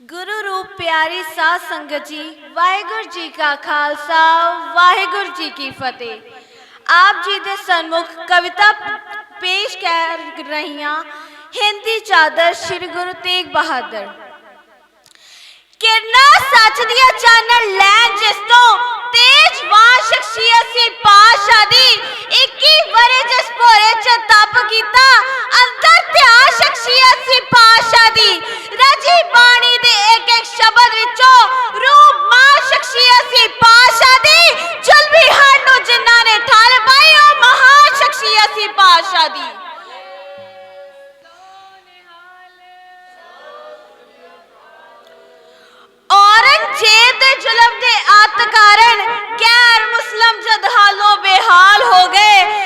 ਗੁਰੂ ਰੂਪ ਪਿਆਰੀ ਸਾਧ ਸੰਗਤ ਜੀ, ਵਾਹਿਗੁਰੂ ਜੀ ਕਾ ਖਾਲਸਾ, ਵਾਹਿਗੁਰੂ ਜੀ ਕੀ ਫਤਿਹ। ਆਪ ਜੀ ਦੇ ਸਨਮੁਖ ਕਵਿਤਾ ਪੇਸ਼ ਕਰ ਰਹੀਆਂ ਹਿੰਦੀ ਚਾਦਰ ਸ੍ਰੀ ਗੁਰੂ ਤੇਗ ਬਹਾਦਰ। ਕਿਰਨਾ ਸੱਚ ਦੀਆਂ ਚਾਨਣ ਲੈ, ਜਿਸ ਤੋਂ ਤੇਜਵਾਨ ਸ਼ਖਸੀਅਤ ਸੀ ਪਾਸ਼ਾ ਦੀ। ਸ਼ਬਦ ਵਿੱਚੋਂ ਰੂਪ ਮਾਂ ਸ਼ਖਸੀਅਤ ਸੀ ਪਾਸ਼ਾ ਦੀ। ਜੁਲਮੀ ਹਰ ਨੂੰ ਜਿਨ੍ਹਾਂ ਨੇ ਠਾਲ ਪਾਈ ਉਹ ਮਹਾਨ ਸ਼ਖਸੀਅਤ ਸੀ ਪਾਸ਼ਾ ਦੀ। ਔਰੰਗਜ਼ੇਬ ਦੇ ਜ਼ੁਲਮ ਦੇ ਅੱਤ ਕਾਰਨ ਗੈਰ ਮੁਸਲਮ ਜਦ ਹਾਲੋ ਬੇਹਾਲ ਹੋ ਗਏ।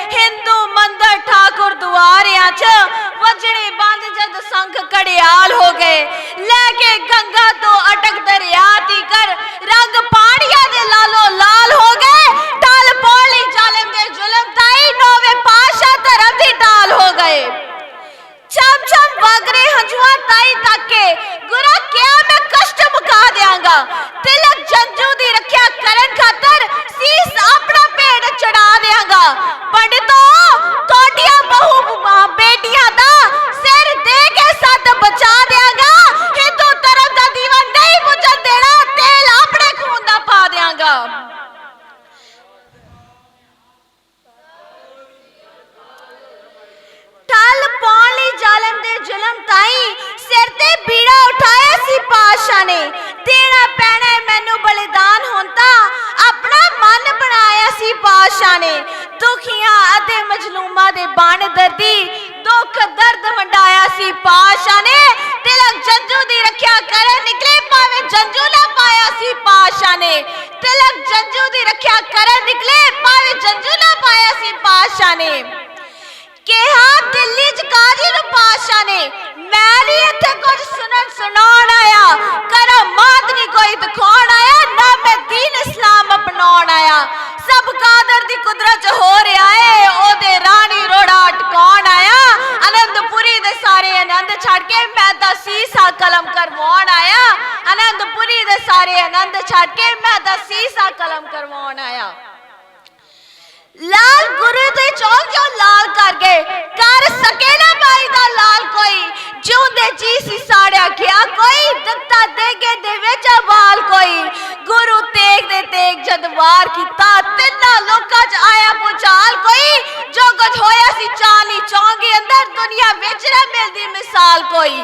কে ਪਾਸ਼ਾ ਨੇ। ਦੇਣਾ ਪੈਣਾ ਮੈਨੂੰ ਬਲੀਦਾਨ ਹੁਣ ਆਪਣਾ ਮਨ ਬਣਾਇਆ ਸੀ ਪਾਸ਼ਾ ਨੇ। ਦੁਖੀਆਂ ਅਤੇ ਮਜਲੂਮਾਂ ਦੇ ਬਾਣ ਦਰਦੀ ਦੁੱਖ ਦਰਦ ਵੰਡਾਇਆ ਸੀ ਪਾਸ਼ਾ ਨੇ। ਤਿਲਕ ਜੰਜੂ ਦੀ ਰੱਖਿਆ ਕਰਨ ਨਿਕਲੇ ਭਾਵੇਂ ਜੰਜੂ ਨਾ ਪਾਇਆ ਸੀ ਪਾਸ਼ਾ ਨੇ। ਤਿਲਕ ਜੰਜੂ ਦੀ ਰੱਖਿਆ ਕਰਨ ਨਿਕਲੇ ਭਾਵੇਂ ਜੰਜੂ ਨਾ ਪਾਇਆ ਸੀ ਪਾਸ਼ਾ ਨੇ। ਕਿਹਾ ਦਿੱਲੀ ਚ ਕਾਜੀ ਨੂੰ ਪਾਸ਼ਾ ਨੇ। ਮੈਂ ਇੱਥੇ ਕੁਝ ਸੁਣਨ ਸੁਣਾਉਣ ਆਇਆ। ਕਰਾਮਾਤ ਨਹੀਂ ਕੋਈ ਦਿਖਾਉਣ ਆਇਆ, ਨਾ ਮੈਂ ਦੀਨ ਇਸਲਾਮ ਅਪਣਾਉਣ ਆਇਆ। ਸਭ ਕਾਦਰ ਦੀ ਕੁਦਰਤ ਹੋ ਰਿਹਾ ਏ, ਉਹਦੇ ਰਾਣੀ ਰੋੜਾ ਅਟਕਾਉਣ ਆਇਆ। ਆਨੰਦਪੁਰੀ ਦੇ ਸਾਰੇ ਆਨੰਦ ਛੱਡ ਕੇ ਮੈਂ ਤਾਂ ਸੀਸਾ ਕਲਮ ਕਰਵਾਉਣ ਆਇਆ। ਆਨੰਦਪੁਰੀ ਦੇ ਸਾਰੇ ਆਨੰਦ ਛੱਡ ਕੇ ਮੈਂ ਤਾਂ ਕਲਮ ਕਰਵਾਉਣ ਆਇਆ। ਲਾਲ ਗੁਰੂ ਤੇ ਚੌਕ ਜੋ ਲਾਲ ਕਰ ਗਏ, ਕਰ ਸਕੇ ਨਾ ਬਾਈ ਦਾ ਲਾਲ ਕੋਈ ਜਿਉਂਦੇ ਜੀ ਸੀ ਸਾੜਿਆ ਗਿਆ ਕੋਈ ਦਿੱਤਾ ਦੇਗੇ ਦੇ ਵਿੱਚ ਵਾਲ ਕੋਈ ਗੁਰੂ ਤੇਗ ਦੇ ਤੇਗ ਜਦ ਵਾਰ ਕੀਤਾ ਤਿੰਨਾਂ ਲੋਕਾਂ 'ਚ ਆਇਆ ਪੁਚਾਲ ਕੋਈ ਜੋ ਕੁਝ ਹੋਇਆ ਸੀ ਚਾਲੀ ਚੌਂਗੇ ਅੰਦਰ ਦੁਨੀਆ ਵਿੱਚ ਨਾ ਮਿਲਦੀ ਮਿਸਾਲ ਕੋਈ।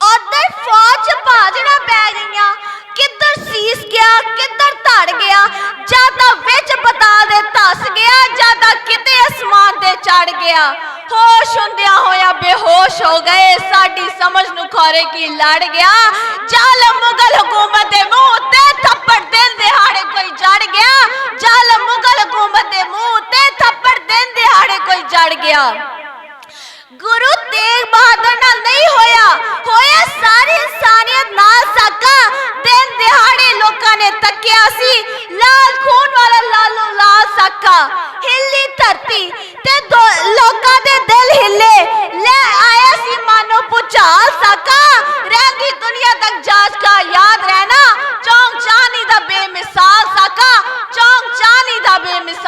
ਉਧਰ ਫੌਜ ਭਾਜਣਾ ਪੈ ਗਈਆਂ। ਕਿੱਧਰ ਸੀਸ ਗਿਆ, ਕਿੱਧਰ ਧੜ ਗਿਆ। ਜਾਂ ਤਾਂ ਵਿੱਚ ਬਤਾ ਦੇ ਧਸ ਗਿਆ, ਜਾਂ ਤਾਂ ਕਿਤੇ ਅਸਮਾਨ ਤੇ ਚੜ ਗਿਆ। ਹੋ ਗਏ, ਸਾਡੀ ਸਮਝ ਨੂੰ ਖੋਰੇ ਕੀ ਲੜ ਗਿਆ? ਜ਼ਾਲਮ ਮੁਗਲ ਹਕੂਮਤ ਦੇ ਮੂੰਹ ਤੇ ਥੱਪੜ ਦਿਨ ਦਿਹਾੜੇ ਕੋਈ ਜੜ ਗਿਆ ਜ਼ਾਲਮ ਮੁਗਲ ਹਕੂਮਤ ਦੇ ਮੂੰਹ ਤੇ ਥੱਪੜ ਦਿਨ ਦਿਹਾੜੇ ਕੋਈ ਜੜ ਗਿਆ ਗੁਰੂ ਤੇਗ ਬਹਾਦਰ ਨਾਲ ਨਹੀਂ ਹੋਇਆ ਹੋਇਆ ਸਾਰੀ ਇਨਸਾਨੀਅਤ ਨਾਲ ਸਾਕਾ ਦਿਨ ਦਿਹਾੜੇ ਲੋਕਾਂ ਨੇ ਤੱਕਿਆ ਸੀ ਲਾਲ ਖੂਨ ਵਾਲਾ ਲਾਲੋ ਲਾਲ ਸਾਕਾ ਹਿੱਲੀ ਧਰਤੀ ਤੇ ਦੋ- ਲੋਕਾਂ ਦੇ ਦਿਲ ਹਿੱਲੇ ਲੈ ਆਇਆ ਸੀ ਮਾਨੋ ਪੁਚਾਲ ਸਾਕਾ ਰਹਿੰਦੀ ਦੁਨੀਆ ਤੱਕ ਜਾਜ ਕਾ ਯਾਦ ਰਹਿਣਾ ਚੌਂਕ ਚਾਨੀ ਦਾ ਬੇਮਿਸਾਲ ਸਾਕਾ ਚੌਂਕ ਚਾਨੀ ਦਾ ਬੇਮਿਸਾਲ